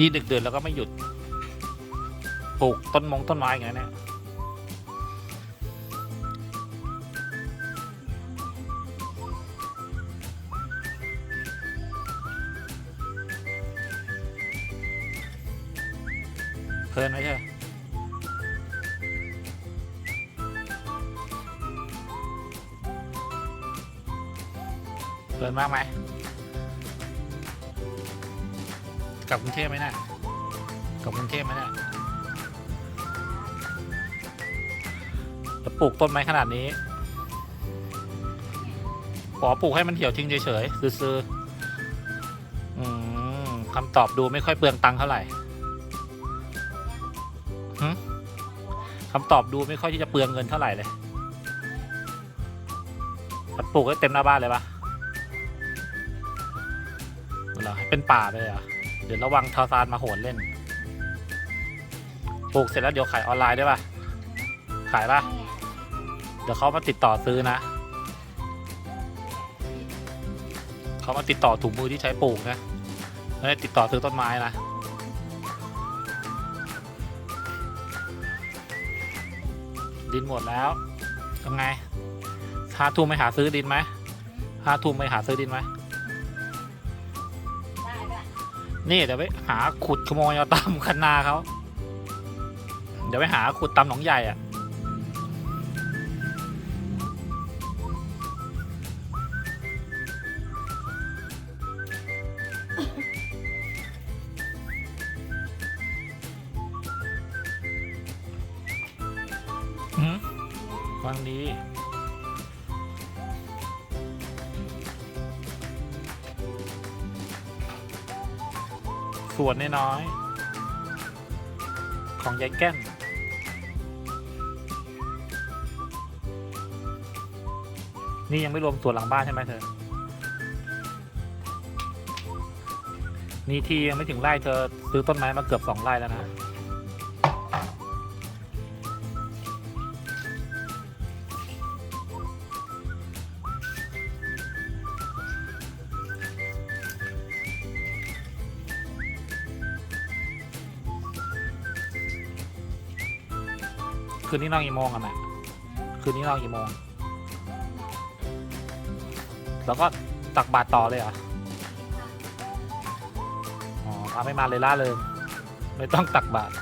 นี่ดึกเดินแล้วก็ไม่หยุดปลูกต้นมงต้นไม้อย่างนี้นเนี่ยเพลินไหมเธอเพลินมากไหม กลับกรุงเทพไหมน่ะกลับกรุงเทพไหมน่ะแล้วปลูกต้นไม้ขนาดนี้ขอปลูกให้มันเหี่ยวทิ้งเฉยๆซื้อๆอคำตอบดูไม่ค่อยเปลืองตังค์เท่าไหร่คำตอบดูไม่ค่อยที่จะเปลืองเงินเท่าไหร่เลยปลูกให้เต็มหน้าบ้านเลยปะเหรอให้เป็นป่าไปเลยเหรอ ดี๋ยวระวังทาซานมาโหนเล่น ปลูกเสร็จแล้วเดี๋ยวขายออนไลน์ได้ปะขายปะเดี๋ยวเขามาติดต่อซื้อนะ เขามาติดต่อถุงมือที่ใช้ปลูกนะไม่ได้ติดต่อซื้อต้นไม้นะดินหมดแล้วทำไงห้าทุ่มไปหาซื้อดินไหมห้าทุ่มไปหาซื้อดินไหม นี่เดี๋ยวไปหาขุดขโมยเอาตามคันนาเขาเดี๋ยวไปหาขุดตามหนองใหญ่อะอืมฟังดี ส่วนน้อยๆของยายแก้นนี่ยังไม่รวมส่วนหลังบ้านใช่ไหมเธอ นี่ที่ยังไม่ถึงไร่เธอซื้อต้นไม้มาเกือบสองไร่แล้วนะ คืนนี้นอนกี่โมงกันแม่คืนนี้นอนกี่โมง แล้วก็ตักบาตรต่อเลยเหรอ อ๋อเอาไม่มาเลยล่าเลย ไม่ต้องตักบาตร